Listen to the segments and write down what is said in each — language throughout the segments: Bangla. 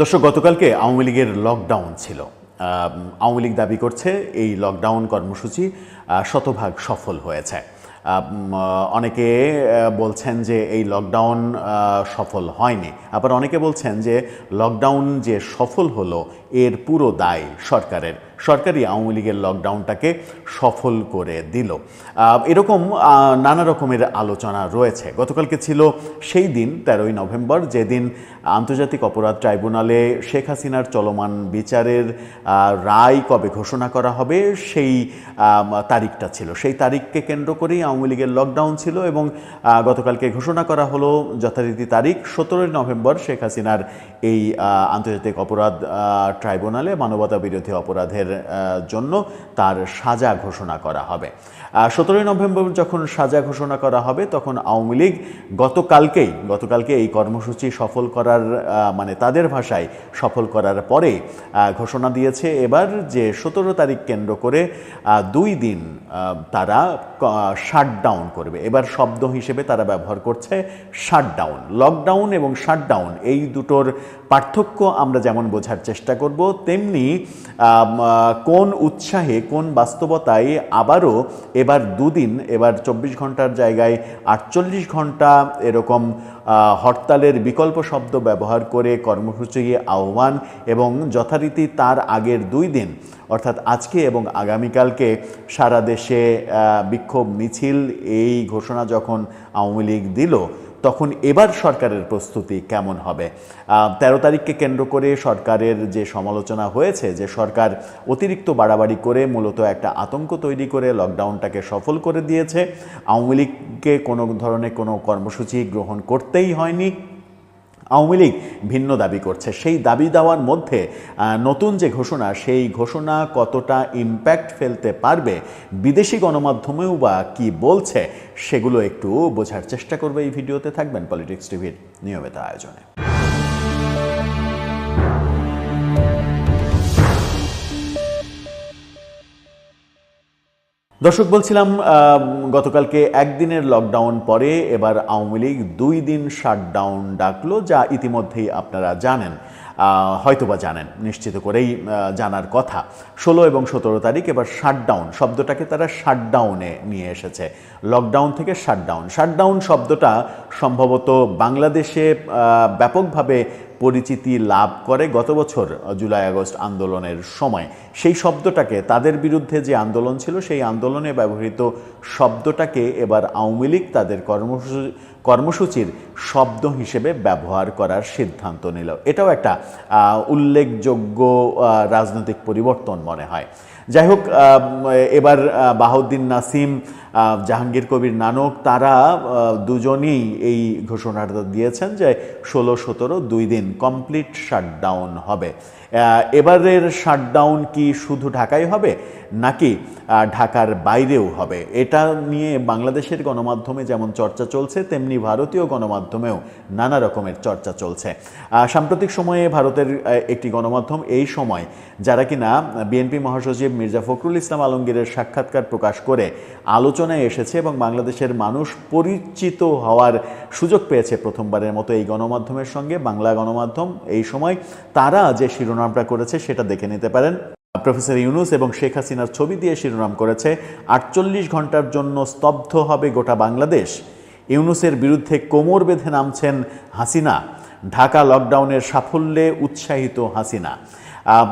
দর্শক, গতকালকে আওয়ামী লীগের লকডাউন ছিল। আওয়ামী লীগ দাবি করছে এই লকডাউন কর্মসূচি শতভাগ সফল হয়েছে। অনেকে বলছেন যে এই লকডাউন সফল হয়নি। আবার অনেকে বলছেন যে লকডাউন যে সফল হলো, এর পুরো দায় সরকারের। সরকারই আওয়ামী লীগের লকডাউনটাকে সফল করে দিল। এরকম নানা রকমের আলোচনা রয়েছে। গতকালকে ছিল সেই দিন, তেরোই নভেম্বর, যেদিন আন্তর্জাতিক অপরাধ ট্রাইব্যুনালে শেখ হাসিনার চলমান বিচারের রায় কবে ঘোষণা করা হবে, সেই তারিখটা ছিল। সেই তারিখকে কেন্দ্র করেই আওয়ামী লীগের লকডাউন ছিল এবং গতকালকে ঘোষণা করা হলো যথারীতি তারিখ, সতেরোই নভেম্বর, শেখ হাসিনার এই আন্তর্জাতিক অপরাধ ট্রাইব্যুনালে মানবতা বিরোধী অপরাধের জন্য তার সাজা ঘোষণা করা হবে। সতেরোই নভেম্বর যখন সাজা ঘোষণা করা হবে, তখন আওয়ামী লীগ গতকালকেই, গতকালকে এই কর্মসূচি সফল করার মানে তাদের ভাষায় সফল করার পরে ঘোষণা দিয়েছে এবার যে সতেরো তারিখ কেন্দ্র করে দুই দিন তারা শাটডাউন করবে। এবার শব্দ হিসেবে তারা ব্যবহার করছে শাটডাউন। লকডাউন এবং শাটডাউন, এই দুটোর পার্থক্য আমরা যেমন বোঝার চেষ্টা করব, তেমনি কোন উৎসাহে, কোন বাস্তবতায় আবারও এবার দুদিন, এবার চব্বিশ ঘণ্টার জায়গায় আটচল্লিশ ঘণ্টা এরকম হরতালের বিকল্প শব্দ ব্যবহার করে কর্মসূচি আহ্বান এবং যথারীতি তার আগের দুই দিন, অর্থাৎ আজকে এবং আগামীকালকে সারা দেশে বিক্ষোভ মিছিল এই ঘোষণা যখন আওয়ামী লীগ দিল তখন এবার সরকারের প্রস্তুতি কেমন হবে? তেরো তারিখকে কেন্দ্র করে সরকারের যে সমালোচনা হয়েছে, যে সরকার অতিরিক্ত বাড়াবাড়ি করে মূলত একটা আতঙ্ক তৈরি করে লকডাউনটাকে সফল করে দিয়েছে, আওয়ামী লীগকে কোনো ধরনের কোনো কর্মসূচি গ্রহণ করতেই হয়নি। আওয়ামী লীগ ভিন্ন দাবি করছে। সেই দাবি দেওয়ার মধ্যে নতুন যে ঘোষণা, সেই ঘোষণা কতটা ইম্প্যাক্ট ফেলতে পারবে বিদেশি গণমাধ্যমেও বা কি বলছে, সেগুলো একটু বোঝার চেষ্টা করবে এই ভিডিওতে। থাকবেন পলিটিক্স টিভির নিয়মিত আয়োজনে। দর্শক, বলছিলাম গতকালকে একদিনের লকডাউন পরে এবার আওয়ামী লীগ দুই দিন শাটডাউন ডাকলো, যা ইতিমধ্যেই আপনারা জানেন হয়তোবা জানেন, নিশ্চিত করেই জানার কথা। ষোলো এবং সতেরো তারিখ এবার শাটডাউন শব্দটাকে তারা শাটডাউনে নিয়ে এসেছে। লকডাউন থেকে শাটডাউন শাটডাউন শব্দটা সম্ভবত বাংলাদেশে ব্যাপকভাবে পরিচিতি লাভ করে গত বছর জুলাই, আগস্ট আন্দোলনের সময়। সেই শব্দটাকে, তাদের বিরুদ্ধে যে আন্দোলন ছিল, সেই আন্দোলনে ব্যবহৃত শব্দটাকে এবার আওয়ামী লীগ তাদের কর্মসূচি কর্মসূচির শব্দ হিসেবে ব্যবহার করার সিদ্ধান্ত নিল। এটাও একটা উল্লেখযোগ্য রাজনৈতিক পরিবর্তন মনে হয়। যাই হোক এবার বাহাউদ্দিন নাসিম জাহাঙ্গীর কবির নানক, তারা দুজনেই এই ঘোষণাটা দিয়েছেন যে ষোলো সতেরো দুই দিন কমপ্লিট শাটডাউন হবে। এবারের শাটডাউন কি শুধু ঢাকায় হবে নাকি ঢাকার বাইরেও হবে? এটা নিয়ে বাংলাদেশের গণমাধ্যমে যেমন চর্চা চলছে, তেমনি ভারতীয় গণমাধ্যমেও নানা রকমের চর্চা চলছে। সাম্প্রতিক সময়ে ভারতের একটি গণমাধ্যম এই সময়, যারা কিনা বিএনপি মহাসচিব মির্জা ফখরুল ইসলাম আলমগীরের সাক্ষাৎকার প্রকাশ করে আলোচনায় এসেছে এবং বাংলাদেশের মানুষ পরিচিত হওয়ার সুযোগ পেয়েছে প্রথমবারের মতো এই গণমাধ্যমের সঙ্গে, বাংলা গণমাধ্যম। এই সময় তারা যে শিরোনামটা করেছে সেটা দেখে নিতে পারেন। প্রফেসর ইউনুস এবং শেখ হাসিনার ছবি দিয়ে শিরোনাম করেছে, আটচল্লিশ ঘণ্টার জন্য স্তব্ধ হবে গোটা বাংলাদেশ। ইউনুসের বিরুদ্ধে কোমর বেঁধে নামছেন হাসিনা। ঢাকা লকডাউনের সাফল্যে উৎসাহিত হাসিনা।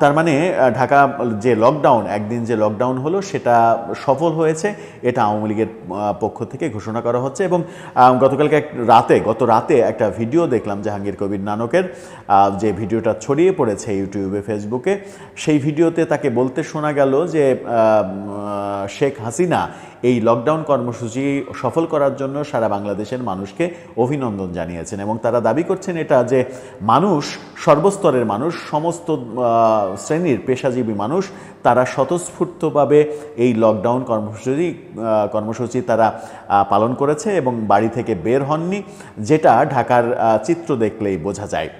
তার মানে ঢাকা যে লকডাউন একদিন যে লকডাউন হলো, সেটা সফল হয়েছে। এটা আওয়ামী লীগের পক্ষ থেকে ঘোষণা করা হচ্ছে এবং গতকালকে এক রাতে, গত রাতে একটা ভিডিও দেখলাম জাহাঙ্গীর কবির নানকের যে ভিডিওটা ছড়িয়ে পড়েছে ইউটিউবে, ফেসবুকে। সেই ভিডিওতে তাকে বলতে শোনা গেল যে শেখ হাসিনা এই লকডাউন কর্মসূচি সফল করার জন্য সারা বাংলাদেশের মানুষকে অভিনন্দন জানিয়েছেন এবং তারা দাবি করছেন এটা যে মানুষ, সর্বস্তরের মানুষ, সমস্ত শ্রেণির পেশাজীবী মানুষ, তারা স্বতঃস্ফূর্তভাবে এই লকডাউন কর্মসূচি কর্মসূচি তারা পালন করেছে এবং বাড়ি থেকে বের হননি, যেটা ঢাকার চিত্র দেখলেই বোঝা যায়।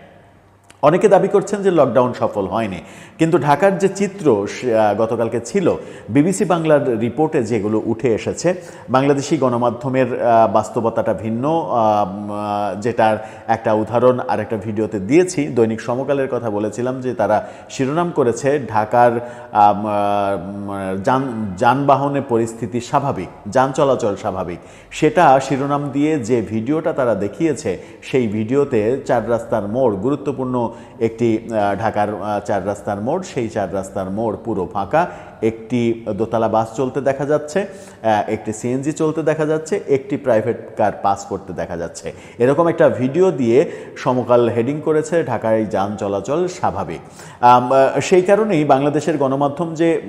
অনেকে দাবি করছেন যে লকডাউন সফল হয়নি। কিন্তু ঢাকার যে চিত্র গতকালকে ছিল, বিবিসি বাংলার রিপোর্টে যেগুলো উঠে এসেছে, বাংলাদেশি গণমাধ্যমের বাস্তবতাটা ভিন্ন যেটার একটা উদাহরণ আর একটা ভিডিওতে দিয়েছি। দৈনিক সমকালের কথা বলেছিলাম যে তারা শিরোনাম করেছে, ঢাকার যান যানবাহনের পরিস্থিতি স্বাভাবিক, যান চলাচল স্বাভাবিক। সেটা শিরোনাম দিয়ে যে ভিডিওটা তারা দেখিয়েছে, সেই ভিডিওতে চার রাস্তার মোড়, গুরুত্বপূর্ণ একটি ঢাকার চার রাস্তার মোড় সেই চার রাস্তার মোড় পুরো ফাঁকা। একটি দোতলা বাস চলতে দেখা যাচ্ছে একটি সিএনজি চলতে দেখা যাচ্ছে, একটি প্রাইভেট কার পাস করতে দেখা যাচ্ছে। এরকম একটা ভিডিও দিয়ে সমকাল হেডিং করেছে ঢাকায় যান চলাচল স্বাভাবিক। সেই কারণেই বাংলাদেশের গণমাধ্যম যে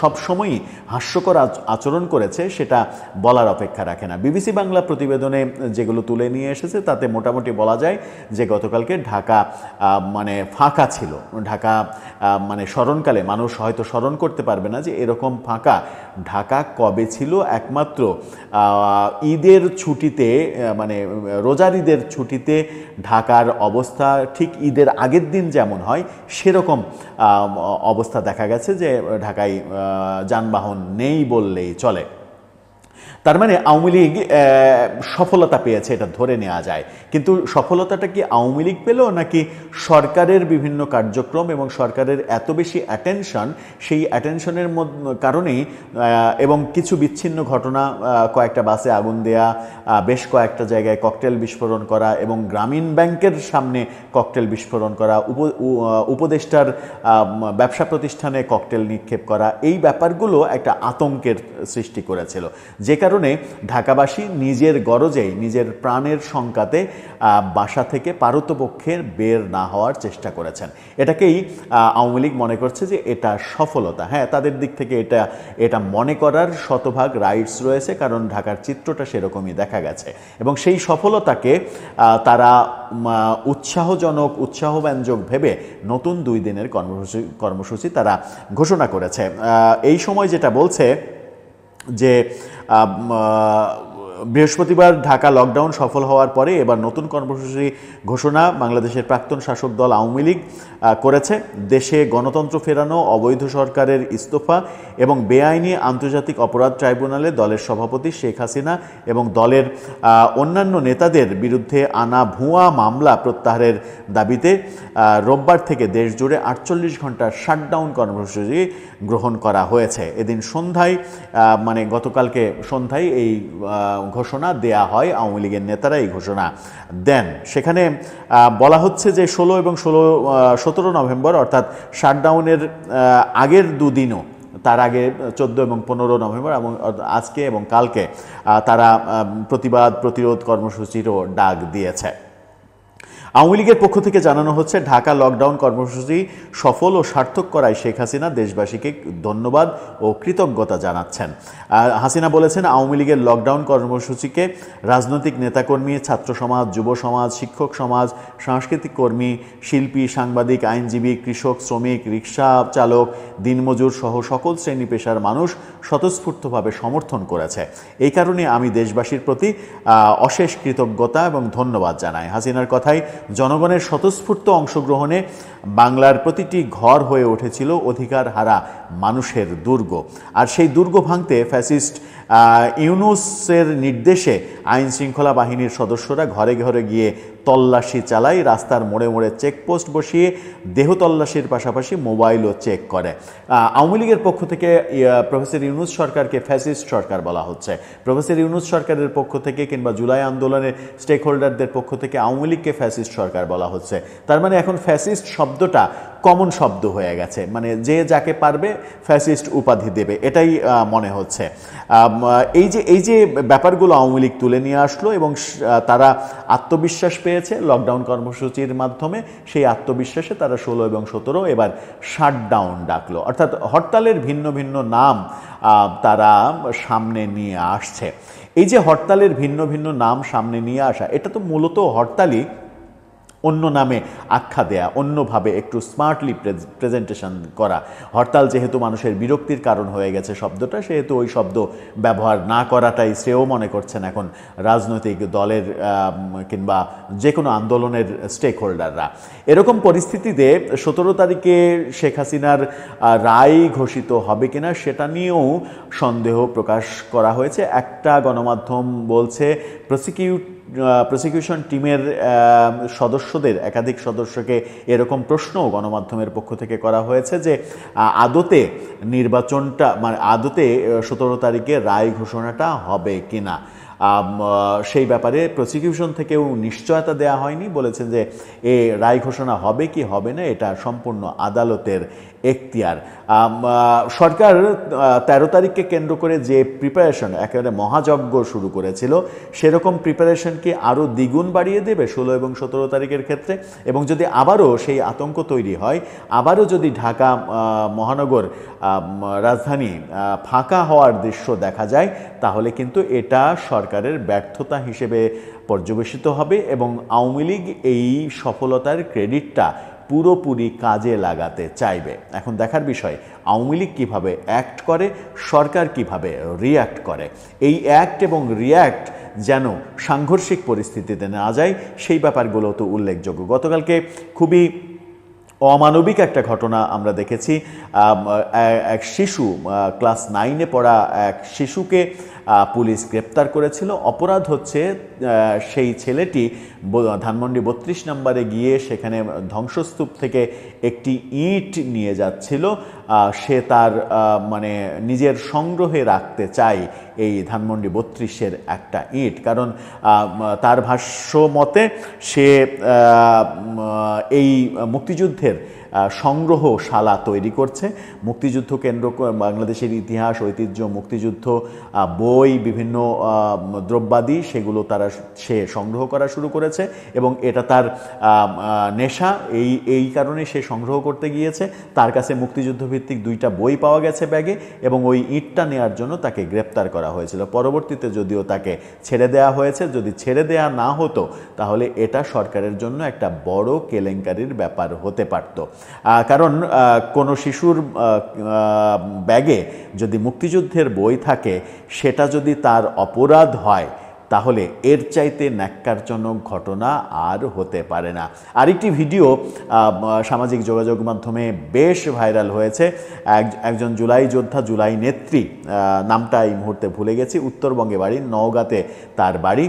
সবসময়ই হাস্যকর আচ- আচরণ করেছে, সেটা বলার অপেক্ষা রাখে না। বিবিসি বাংলা প্রতিবেদনে যেগুলো তুলে নিয়ে এসেছে, তাতে মোটামুটি বলা যায় যে গতকালকে ঢাকা মানে ফাঁকা ছিল। ঢাকা মানে স্মরণকালে মানুষ হয়তো স্মরণ করতে পারবে না যে এরকম ফাঁকা। ঢাকা কবে ছিল? একমাত্র ঈদের ছুটিতে মানে রোজার ঈদের ছুটিতে ঢাকার অবস্থা ঠিক ঈদের আগের দিন যেমন হয়, সেরকম অবস্থা দেখা গেছে যে ঢাকায় যানবাহন নেই বললেই চলে। তার মানে আওয়ামী লীগ সফলতা পেয়েছে, এটা ধরে নেওয়া যায়। কিন্তু সফলতাটা কি আওয়ামী লীগ পেল নাকি সরকারের বিভিন্ন কার্যক্রম এবং সরকারের এত বেশি অ্যাটেনশন সেই অ্যাটেনশনের কারণেই এবং কিছু বিচ্ছিন্ন ঘটনা কয়েকটা বাসে আগুন দেয়া বেশ কয়েকটা জায়গায় ককটেল বিস্ফোরণ করা এবং গ্রামীণ ব্যাংকের সামনে ককটেল বিস্ফোরণ করা, উপ উপদেষ্টার ব্যবসা প্রতিষ্ঠানে ককটেল নিক্ষেপ করা, এই ব্যাপারগুলো একটা আতঙ্কের সৃষ্টি করেছিল। যে কারণে ঢাকাবাসী নিজের গরজেই নিজের প্রাণের সংকাতে বাসা থেকে পারতপক্ষের বের না হওয়ার চেষ্টা করেছেন। এটাকেই আওয়ামী লীগ মনে করছে যে এটা সফলতা। হ্যাঁ তাদের দিক থেকে এটা এটা মনে করার শতভাগ রাইটস রয়েছে, কারণ ঢাকার চিত্রটা সেরকমই দেখা গেছে। এবং সেই সফলতাকে তারা উৎসাহজনক, উৎসাহব্যঞ্জক ভেবে নতুন দুই দিনের কর্মসূচি কর্মসূচি তারা ঘোষণা করেছে। এই সময় যেটা বলছে যে বৃহস্পতিবার ঢাকা লকডাউন সফল হওয়ার পরে এবার নতুন কর্মসূচি ঘোষণা বাংলাদেশের প্রাক্তন শাসক দল আওয়ামী লীগ করেছে। দেশে গণতন্ত্র ফেরানো, অবৈধ সরকারের ইস্তফা এবং বেআইনি আন্তর্জাতিক অপরাধ ট্রাইব্যুনালে দলের সভাপতি শেখ হাসিনা এবং দলের অন্যান্য নেতাদের বিরুদ্ধে আনা ভুয়া মামলা প্রত্যাহারের দাবিতে রোববার থেকে দেশ জুড়ে আটচল্লিশ ঘণ্টার শাটডাউন কর্মসূচি গ্রহণ করা হয়েছে। এদিন সন্ধ্যায় মানে গতকালকে সন্ধ্যায় এই ঘোষণা দেয়া হয়, আওয়ামী লীগের নেতারা এই ঘোষণা দেন। সেখানে বলা হচ্ছে যে ষোলো এবং ষোলো সতেরো নভেম্বর, অর্থাৎ শাটডাউনের আগের দুদিনও, তার আগে চোদ্দ এবং পনেরো নভেম্বর এবং আজকে এবং কালকে তারা প্রতিবাদ, প্রতিরোধ কর্মসূচিরও ডাক দিয়েছে। আওয়ামী লীগের পক্ষ থেকে জানানো হচ্ছে, ঢাকা লকডাউন কর্মসূচি সফল ও সার্থক করায় শেখ হাসিনা দেশবাসীকে ধন্যবাদ ও কৃতজ্ঞতা জানাচ্ছেন। হাসিনা বলেছেন, আওয়ামী লীগের লকডাউন কর্মসূচিকে রাজনৈতিক নেতাকর্মী, ছাত্র সমাজ, যুব সমাজ, শিক্ষক সমাজ, সাংস্কৃতিক কর্মী, শিল্পী, সাংবাদিক, আইনজীবী, কৃষক, শ্রমিক, রিক্সা চালক, দিনমজুর সহ সকল শ্রেণি পেশার মানুষ স্বতঃস্ফূর্তভাবে সমর্থন করেছে। এই কারণে আমি দেশবাসীর প্রতি অশেষ কৃতজ্ঞতা এবং ধন্যবাদ জানাই। হাসিনার কথাই জনগণের স্বতঃস্ফূর্ত অংশগ্রহণে বাংলার প্রতিটি ঘর হয়ে উঠেছিল অধিকার হারা মানুষের দুর্গ। আর সেই দুর্গ ভাঙতে ফ্যাসিস্ট ইউনুসের নির্দেশে আইন শৃঙ্খলা বাহিনীর সদস্যরা ঘরে ঘরে গিয়ে তল্লাশি চালায়, রাস্তার মোড়ে মোড়ে চেকপোস্ট বসিয়ে দেহ তল্লাশির পাশাপাশি মোবাইলও চেক করে। আওয়ামী লীগের পক্ষ থেকে প্রফেসর ইউনুস সরকারকে ফ্যাসিস্ট সরকার বলা হচ্ছে। প্রফেসর ইউনুস সরকারের পক্ষ থেকে কিংবা জুলাই আন্দোলনের স্টেক হোল্ডারদের পক্ষ থেকে আওয়ামী লীগকে ফ্যাসিস্ট সরকার বলা হচ্ছে। তার মানে এখন ফ্যাসিস্ট শব্দটা কমন শব্দ হয়ে গেছে। মানে যে যাকে পারবে ফ্যাসিস্ট উপাধি দেবে, এটাই মনে হচ্ছে। এই যে এই যে ব্যাপারগুলো আওয়ামী লীগ তুলে নিয়ে আসলো এবং তারা আত্মবিশ্বাস পেয়েছে লকডাউন কর্মসূচির মাধ্যমে, সেই আত্মবিশ্বাসে তারা ষোলো এবং সতেরো এবার শাটডাউন ডাকলো। অর্থাৎ হরতালের ভিন্ন ভিন্ন নাম তারা সামনে নিয়ে আসছে। এই যে হরতালের ভিন্ন ভিন্ন নাম সামনে নিয়ে আসা, এটা তো মূলত হরতালই অন্য নামে আখ্যা দেয়া, অন্যভাবে একটু স্মার্টলি প্রেজেন্টেশন করা। হরতাল যেহেতু মানুষের বিরক্তির কারণ হয়ে গেছে শব্দটা, সেহেতু ওই শব্দ ব্যবহার না করাটাই শ্রেয় মনে করছেন এখন রাজনৈতিক দলের কিংবা যে কোনো আন্দোলনের স্টেক হোল্ডাররা এরকম পরিস্থিতিতে সতেরো তারিখে শেখ হাসিনার রায় ঘোষিত হবে কিনা সেটা নিয়েও সন্দেহ প্রকাশ করা হয়েছে। একটা গণমাধ্যম বলছে প্রসিকিউট প্রসিকিউশন টিমের সদস্যদের, একাধিক সদস্যকে এরকম প্রশ্নও গণমাধ্যমের পক্ষ থেকে করা হয়েছে যে আদতে নির্বাচনটা মানে আদতে সতেরো তারিখে রায় ঘোষণাটা হবে কিনা। সেই ব্যাপারে প্রসিকিউশন থেকেও নিশ্চয়তা দেওয়া হয়নি। বলেছেন যে, এ রায় ঘোষণা হবে কি হবে না, এটা সম্পূর্ণ আদালতের এখতিয়ার। সরকার তেরো তারিখকে কেন্দ্র করে যে প্রিপারেশন একেবারে মহাযজ্ঞ শুরু করেছিল, সেরকম প্রিপারেশন কি আরও দ্বিগুণ বাড়িয়ে দেবে ষোলো এবং সতেরো তারিখের ক্ষেত্রে? এবং যদি আবারও সেই আতঙ্ক তৈরি হয়, আবারও যদি ঢাকা মহানগর রাজধানী ফাঁকা হওয়ার দৃশ্য দেখা যায়, তাহলে কিন্তু এটা সরকারের ব্যর্থতা হিসেবে পর্যবেসিত হবে এবং আওয়ামী লীগ এই সফলতার ক্রেডিটটা পুরোপুরি কাজে লাগাতে চাইবে। এখন দেখার বিষয়, আওয়ামী লীগ কীভাবে অ্যাক্ট করে, সরকার কীভাবে রিয়্যাক্ট করে? এই অ্যাক্ট এবং রিয়্যাক্ট যেন সাংঘর্ষিক পরিস্থিতিতে না যায়, সেই ব্যাপারগুলো তো উল্লেখযোগ্য। গতকালকে খুবই অমানবিক একটা ঘটনা আমরা দেখেছি। এক শিশু ক্লাস নাইনে পড়া এক শিশুকে পুলিশ গ্রেপ্তার করেছিল। অপরাধ হচ্ছে সেই ছেলেটি ধানমন্ডি বত্রিশ নম্বরে গিয়ে সেখানে ধ্বংসস্তূপ থেকে একটি ইট নিয়ে যাচ্ছিল। সে তার মানে নিজের সংগ্রহে রাখতে চায় এই ধানমন্ডি বত্রিশের একটা ইট। কারণ তার ভাষ্য মতে সে এই মুক্তিযুদ্ধের সংগ্রহশালা তৈরি করছে। মুক্তিযুদ্ধ কেন্দ্র বাংলাদেশের ইতিহাস, ঐতিহ্য, মুক্তিযুদ্ধ বই, বিভিন্ন দ্রব্যাদি, সেগুলো তারা সে সংগ্রহ করা শুরু করেছে এবং এটা তার নেশা। এই এই কারণে সে সংগ্রহ করতে গিয়েছে। তার কাছে মুক্তিযুদ্ধ ভিত্তিক দুইটা বই পাওয়া গেছে ব্যাগে এবং ওই ইটটা নেওয়ার জন্য তাকে গ্রেপ্তার করা হয়েছিল। পরবর্তীতে যদিও তাকে ছেড়ে দেওয়া হয়েছে, যদি ছেড়ে দেওয়া না হতো, তাহলে এটা সরকারের জন্য একটা বড় কেলেঙ্কারির ব্যাপার হতে পারত। কারণ কোনো শিশুর ব্যাগে যদি মুক্তিযুদ্ধের বই থাকে সেটা যদি তার অপরাধ হয় তাহলে এর চাইতে ন্যাক্কারজনক ঘটনা আর হতে পারে না। আরেকটি ভিডিও সামাজিক যোগাযোগ মাধ্যমে বেশ ভাইরাল হয়েছে। এক- একজন জুলাই যোদ্ধা, জুলাই নেত্রী নামটা এই মুহূর্তে ভুলে গেছি। উত্তরবঙ্গে বাড়ি, নওগাঁতে তার বাড়ি।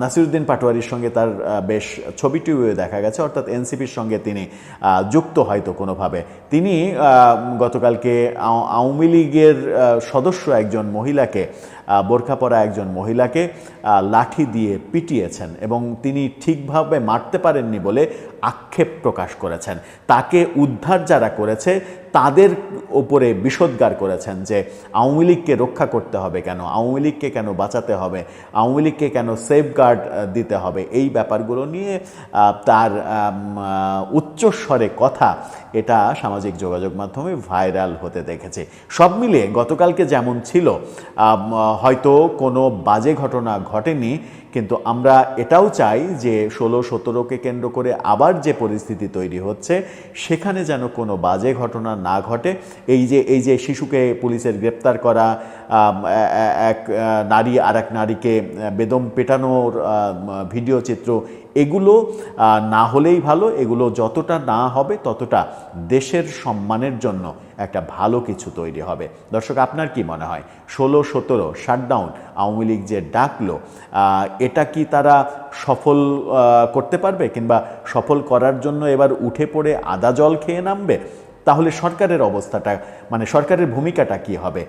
নাসিরুদ্দিন পাটোয়ারির সঙ্গে তার বেশ ছবিটিও দেখা গেছে। অর্থাৎ এনসিপির সঙ্গে তিনি যুক্ত হয়তো কোনোভাবে। তিনি গতকালকে আওয়ামী লীগের সদস্য একজন মহিলাকে বোরখা পরা একজন মহিলাকে লাঠি দিয়ে পিটিয়েছেন এবং তিনি ঠিকভাবে মারতে পারেননি বলে আক্ষেপ প্রকাশ করেছেন। তাকে উদ্ধার যারা করেছে তাদের ওপরে বিষোদ্গার করেছেন যে আওয়ামী লীগকে রক্ষা করতে হবে কেন? আওয়ামী লীগকে কেন বাঁচাতে হবে? আওয়ামী লীগকে কেন সেফগার্ড দিতে হবে? এই ব্যাপারগুলো নিয়ে তার উচ্চস্বরে কথা এটা সামাজিক যোগাযোগ মাধ্যমে ভাইরাল হতে দেখেছে। সব মিলিয়ে গতকালকে যেমন ছিল হয়তো কোনো বাজে ঘটনা ঘটেনি কিন্তু আমরা এটাও চাই যে ষোলো সতেরোকে কেন্দ্র করে আবার যে পরিস্থিতি তৈরি হচ্ছে, সেখানে যেন কোনো বাজে ঘটনা না ঘটে। এই যে এই যে শিশুকে পুলিশের গ্রেপ্তার করা এক নারী আর এক নারীকে বেদম পেটানোর ভিডিও চিত্র। এগুলো না হলেই ভালো, এগুলো যতটা না হবে ততটা দেশের সম্মানের জন্য একটা ভালো কিছু তৈরি হবে। দর্শক, আপনার কি মনে হয়? ষোলো, সতেরো, শাটডাউন, আওয়ামী লীগ যে ডাকলো এটা কি তারা সফল করতে পারবে? কিংবা সফল করার জন্য এবার উঠে পড়ে আদা জল খেয়ে নামবে? তাহলে সরকারের অবস্থাটা মানে সরকারের ভূমিকাটা কি হবে?